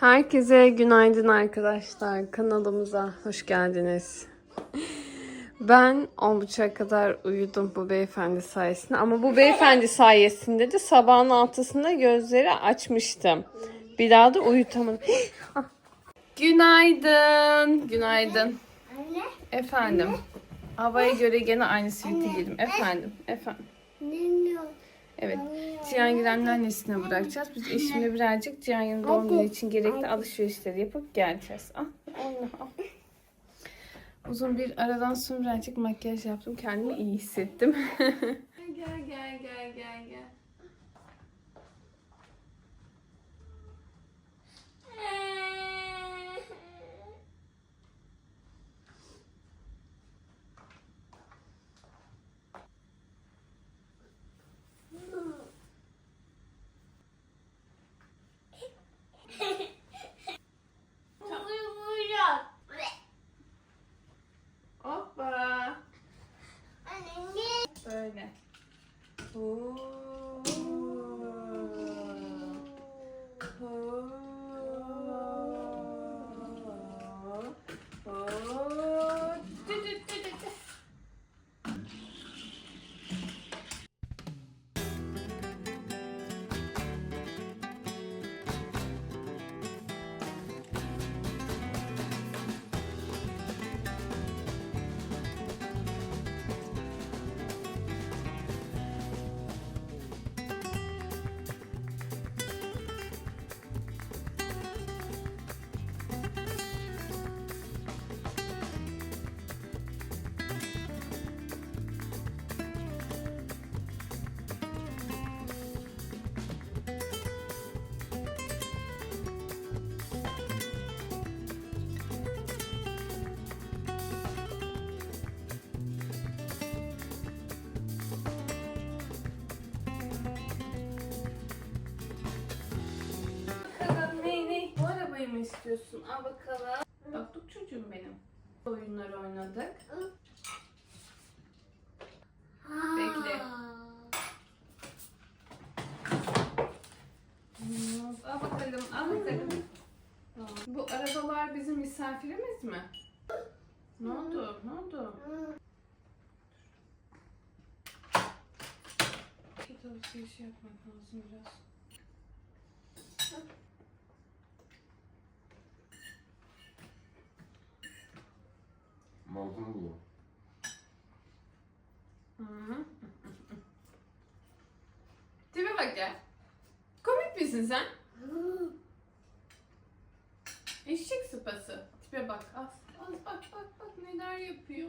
Herkese günaydın arkadaşlar. Kanalımıza hoş geldiniz. Ben 10.30'a kadar uyudum bu beyefendi sayesinde. Ama bu beyefendi sayesinde de sabahın altısında gözleri açmıştım. Bir daha da uyutamadım. Günaydın. Günaydın. Anne, Efendim. Havaya göre gene aynı siviti giydim. Efendim. Efendim. ne diyor? Evet. Cihangir anneannesine bırakacağız. Biz eşimle birazcık Cihangir'in doğum günü için gerekli alışverişleri yapıp geleceğiz. Al, oyna, al. Uzun bir aradan sonra birazcık makyaj yaptım. Kendimi iyi hissettim. istiyorsun? Al bakalım. Baktık çocuğum benim. Oyunlar oynadık. Bekle. Al bakalım, al bakalım. Bu arabalar bizim misafirimiz mi? Ne oldu? Ne oldu? Kötü alışveriş yapmak lazım biraz. Giy. Hı. Tipe bak ya. Komik misin sen? Eşek sıpası. Tipe bak. Az, az bak bak bak neler yapıyor.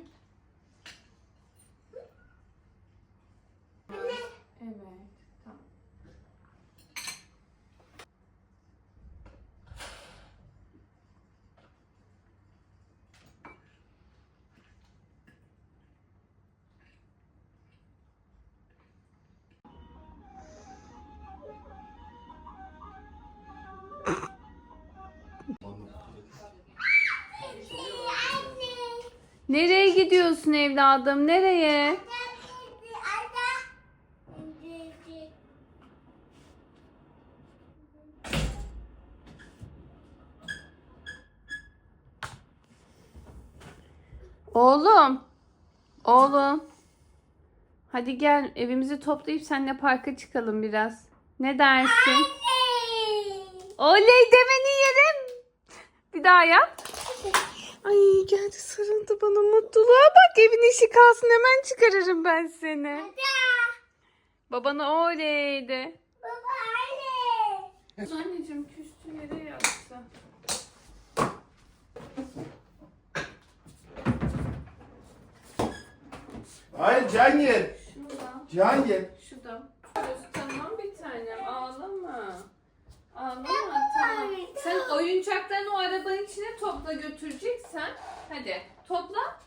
Nereye gidiyorsun evladım? Nereye? Oğlum. Oğlum. Hadi gel evimizi toplayıp seninle parka çıkalım biraz. Ne dersin? Oley demeni yerim. Bir daha yap. Ay geldi sarıldı bana mutluluğa bak evin işi kalsın hemen çıkarırım ben seni. Babana oley de. Anneciğim küstü yere yattı. Hayır Cihangir. Şunu da. Cihangir. Şu da. Tamam bir tanem ağlama. Ağlama. Sen oyuncaklarını o arabanın içine topla götüreceksen. Hadi topla.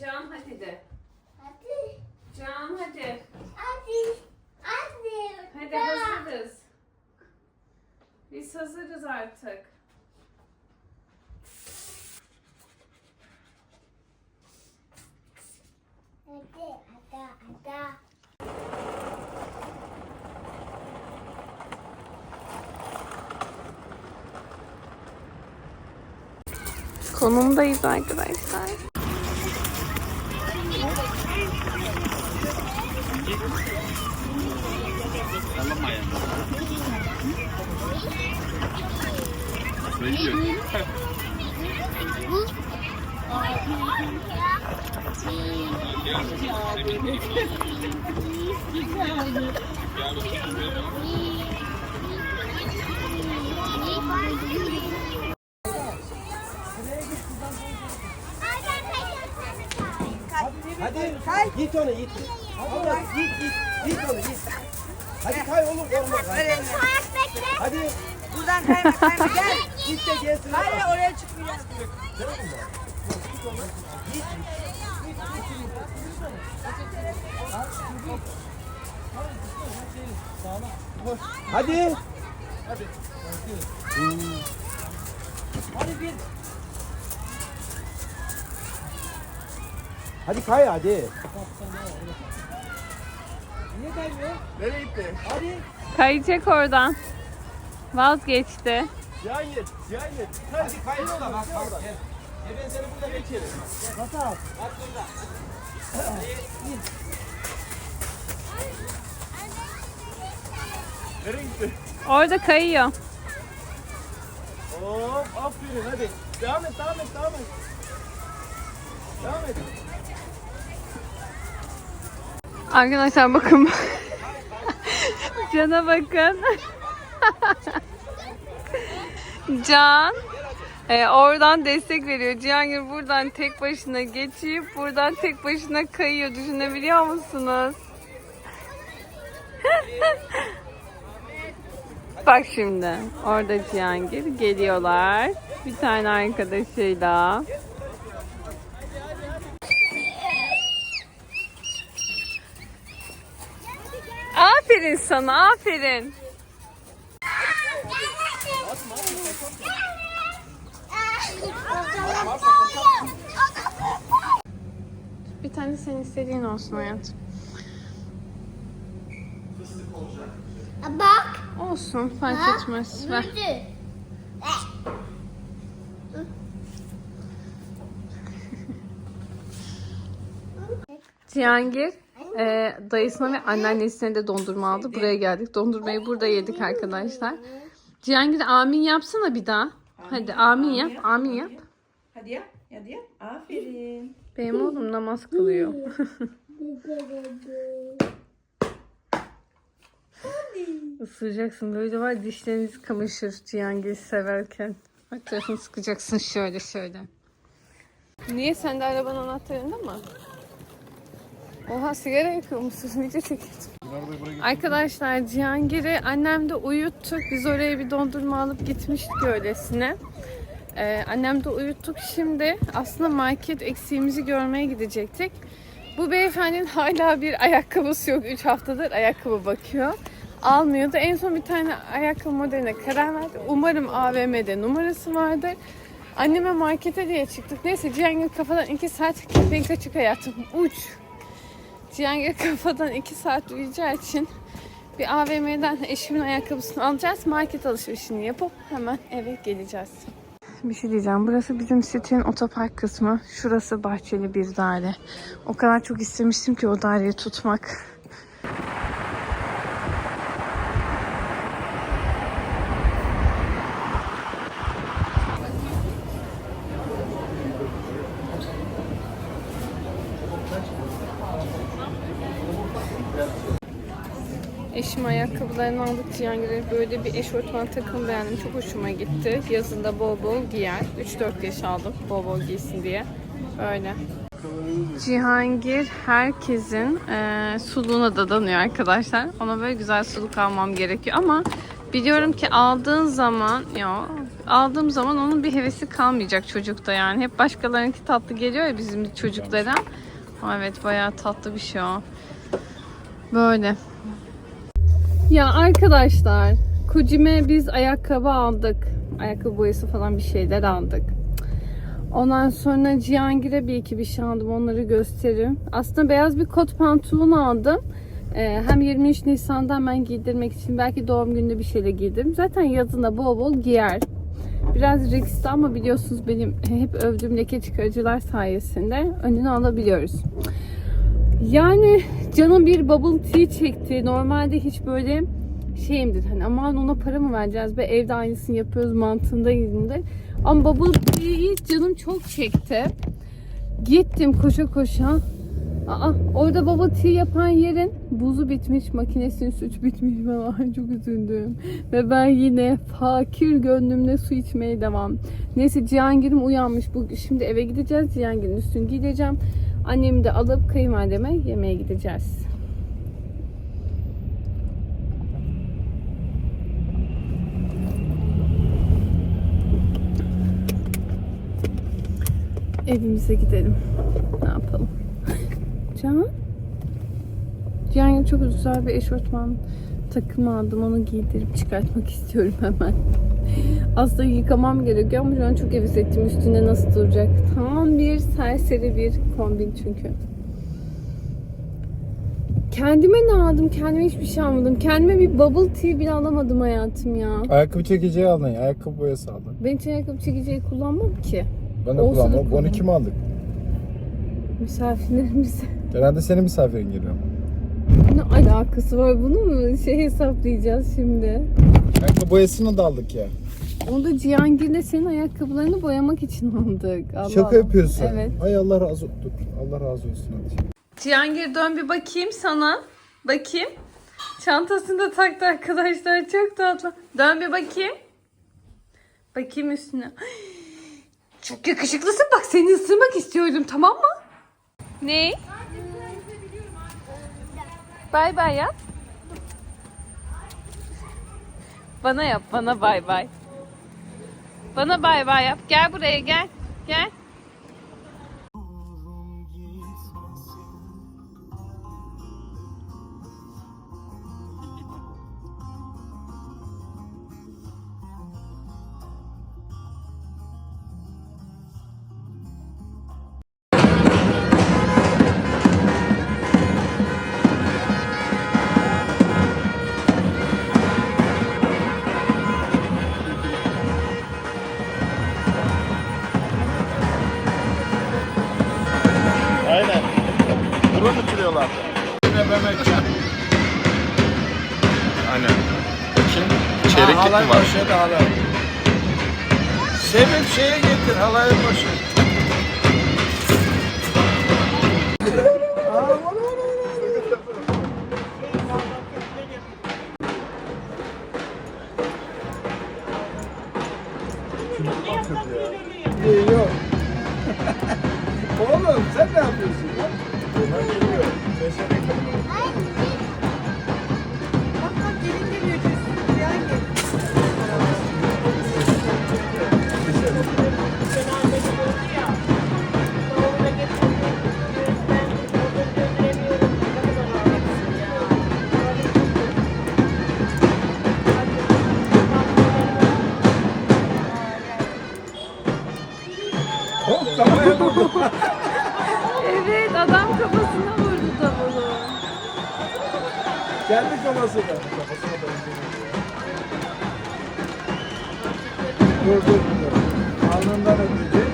Can hadi de. Hadi. Can hadi. Hadi. Hadi. Hadi hazırız. Biz hazırız artık. Hadi. Hadi. Hadi. Konumdayız arkadaşlar. Git onu git. Hadi git git. Git onu git. Hadi kay oğlum bekle. Hadi Buradan kayma kayma gel. git de gelsin. Hayır oraya çıkmayacağız. Hadi. Hadi bir. Hadi kay hadi. Niye kaymıyor? Nereye gitti? Hadi. Kayacak oradan. Vazgeçti. Cihangir. Cihangir. Hadi kay oğlum. Bak bak gel. Gel ben seni burada beklerim. Nasıl al? Nereye gitti? Orada kayıyor. Hop aferin hadi. Devam et devam et devam et. Devam et. Arkadaşlar bakın. Can'a bakın. Can e, oradan destek veriyor. Cihangir buradan tek başına geçip buradan tek başına kayıyor. Düşünebiliyor musunuz? Bak şimdi orada Cihangir geliyorlar. Bir tane arkadaşıyla. Aferin sana aferin. Bir tane senin istediğin olsun hayatım. Bak. Olsun fark etmez. Ver. Cihangir e, dayısına ve anneannesine de dondurma aldı. Buraya geldik. Dondurmayı burada yedik arkadaşlar. Cihangir amin yapsana bir daha. Hadi amin yap. Amin yap. Hadi yap. Hadi yap. Aferin. Benim oğlum namaz kılıyor. Isıracaksın. Böyle var dişleriniz kamaşır Cihangir severken. Bak tarafını sıkacaksın şöyle şöyle. Niye sen de arabanın anahtarında mı? Oha sigara yakıyormuşsun. Video çekildim. Arkadaşlar Cihangir'i annem de uyuttuk. Biz oraya bir dondurma alıp gitmiştik öylesine. Ee, annem de uyuttuk. Şimdi aslında market eksiğimizi görmeye gidecektik. Bu beyefendinin hala bir ayakkabısı yok. 3 haftadır ayakkabı bakıyor. Almıyordu. En son bir tane ayakkabı modeline karar verdi. Umarım AVM'de numarası vardır. Anneme markete diye çıktık. Neyse Cihangir kafadan 2 saat kepenk açık hayatım. Uç. Cihangir kafadan 2 saat uyuyacağı için bir AVM'den eşimin ayakkabısını alacağız. Market alışverişini yapıp hemen eve geleceğiz. Bir şey diyeceğim. Burası bizim sitenin otopark kısmı. Şurası bahçeli bir daire. O kadar çok istemiştim ki o daireyi tutmak. Eşim ayakkabılarını aldık Cihangir'e böyle bir eşortman takım beğendim. Çok hoşuma gitti. Yazında bol bol giyer. 3-4 yaş aldım bol bol giysin diye. Böyle. Cihangir herkesin e, suluğuna dadanıyor arkadaşlar. Ona böyle güzel suluk almam gerekiyor ama biliyorum ki aldığın zaman yok aldığım zaman onun bir hevesi kalmayacak çocukta yani. Hep başkalarınki tatlı geliyor ya bizim çocuklara. Evet bayağı tatlı bir şey o. Böyle. Ya arkadaşlar, Kocime biz ayakkabı aldık. Ayakkabı boyası falan bir şeyler aldık. Ondan sonra Cihangir'e bir iki bir şey aldım. Onları gösteririm. Aslında beyaz bir kot pantolon aldım. Ee, hem 23 Nisan'da hemen giydirmek için belki doğum gününde bir şeyle giydim. Zaten yazında bol bol giyer. Biraz riskli ama biliyorsunuz benim hep övdüğüm leke çıkarıcılar sayesinde önünü alabiliyoruz. Yani canım bir bubble tea çekti. Normalde hiç böyle şeyimdir. Hani aman ona para mı vereceğiz be evde aynısını yapıyoruz mantığındayımdır. Ama bubble tea'yi canım çok çekti. Gittim koşa koşa. Aa, orada bubble tea yapan yerin buzu bitmiş, makinesinin süt bitmiş falan çok üzüldüm. Ve ben yine fakir gönlümle su içmeye devam. Neyse Cihangir'im uyanmış. Bu, şimdi eve gideceğiz. Cihangir'in üstünü giydireceğim. Annemi de alıp kayınvalideme yemeğe gideceğiz. Evimize gidelim. Ne yapalım? Can? Cihan'a çok güzel bir eşofman takımı aldım. Onu giydirip çıkartmak istiyorum hemen. Aslında yıkamam gerekiyor ama şu an çok heves ettim üstünde nasıl duracak. Tam bir serseri bir kombin çünkü. Kendime ne aldım? Kendime hiçbir şey almadım. Kendime bir bubble tea bile alamadım hayatım ya. Ayakkabı çekeceği aldın ya. Ayakkabı boyası aldın. Ben hiç ayakkabı çekeceği kullanmam ki. Ben de Olsa da kullanmam. Onu kullanırım. kim aldık? Misafirlerimize. Genelde senin misafirin geliyor. Ne alakası var? Bunu mu şey hesaplayacağız şimdi? Ayakkabı boyasını da aldık ya. Onu da Cihangir'le senin ayakkabılarını boyamak için aldık. Allah Şaka Allah. yapıyorsun. Evet. Ay Allah razı olsun. Allah razı olsun hadi. Cihangir dön bir bakayım sana. Bakayım. Çantasını da taktı arkadaşlar. Çok tatlı. Dön bir bakayım. Bakayım üstüne. Ay, Çok yakışıklısın. Bak seni ısırmak istiyordum tamam mı? Ne? Bay bay yap. Bana yap. Bana bay bay. Bana bay bay yap. Gel buraya gel. Gel. Halay var? poşeti halay. Sevim şeye getir halay poşeti. Kendi kafasına. Dur dur dur. Alnından öpecek.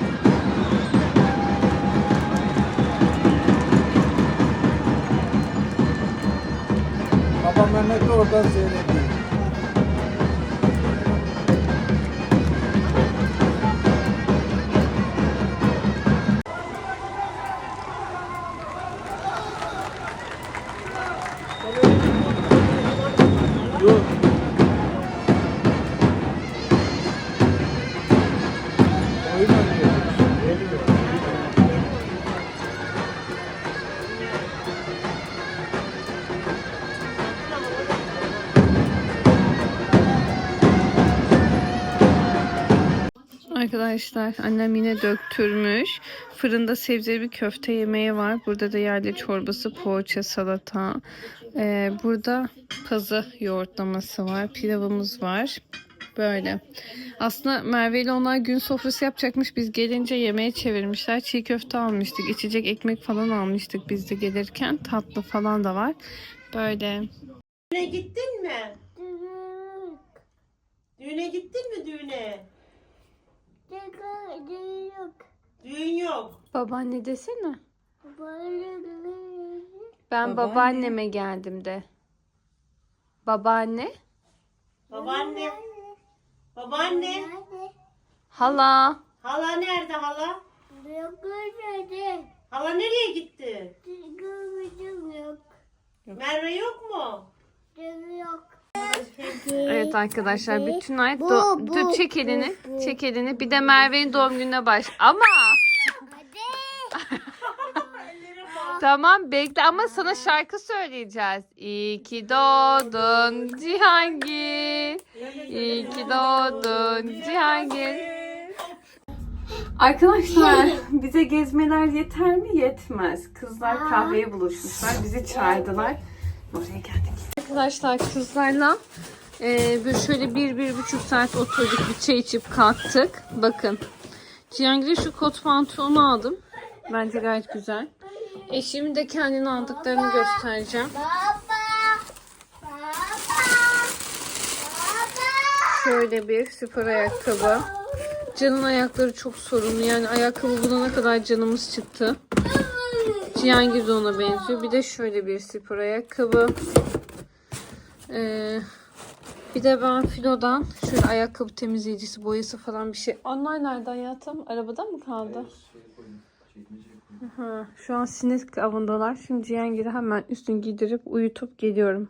Babam Mehmet de oradan seyrediyor. Arkadaşlar annem yine döktürmüş. Fırında sebzeli bir köfte yemeği var. Burada da yerli çorbası, poğaça, salata. Ee, burada pazı yoğurtlaması var. Pilavımız var. Böyle. Aslında Merve ile onlar gün sofrası yapacakmış. Biz gelince yemeğe çevirmişler. Çiğ köfte almıştık. içecek ekmek falan almıştık biz de gelirken. Tatlı falan da var. Böyle. Düğüne gittin mi? Düğün. Düğüne gittin mi düğüne? Düğün. Düğün. Düğün yok. Babaanne desene. Böyle düğün. Ben Babaanne. babaanneme geldim de. Babaanne. Babaanne. Babaanne. Hadi. Hala. Hala nerede hala? Yok öyle. Hala nereye gitti? Düğün yok. Merve yok mu? Düğün yok. Evet arkadaşlar bütün ay do- Dur çek elini. Çek elini. Bir de Merve'nin doğum gününe baş. Ama tamam bekle ama sana şarkı söyleyeceğiz. İyi ki doğdun Cihangir. İyi ki doğdun Cihangir. Arkadaşlar bize gezmeler yeter mi? Yetmez. Kızlar kahveye buluşmuşlar. Bizi çağırdılar. Oraya geldik. Arkadaşlar kızlarla e, bir şöyle bir, bir buçuk saat oturduk. Bir çay içip kalktık. Bakın. Cihangir'e şu kot pantolonu aldım. Bence gayet güzel. Eşimin de kendine aldıklarını göstereceğim. Baba. Baba. Baba. Şöyle bir spor ayakkabı. Can'ın ayakları çok sorunlu. Yani ayakkabı bulana kadar canımız çıktı. Cihangir de ona benziyor. Bir de şöyle bir spor ayakkabı. Ee, bir de ben Filo'dan şöyle ayakkabı temizleyicisi, boyası falan bir şey. Onlar nerede hayatım? Arabada mı kaldı? Ha, şu an sinek avındalar. Şimdi Cihangir'i hemen üstünü giydirip uyutup geliyorum.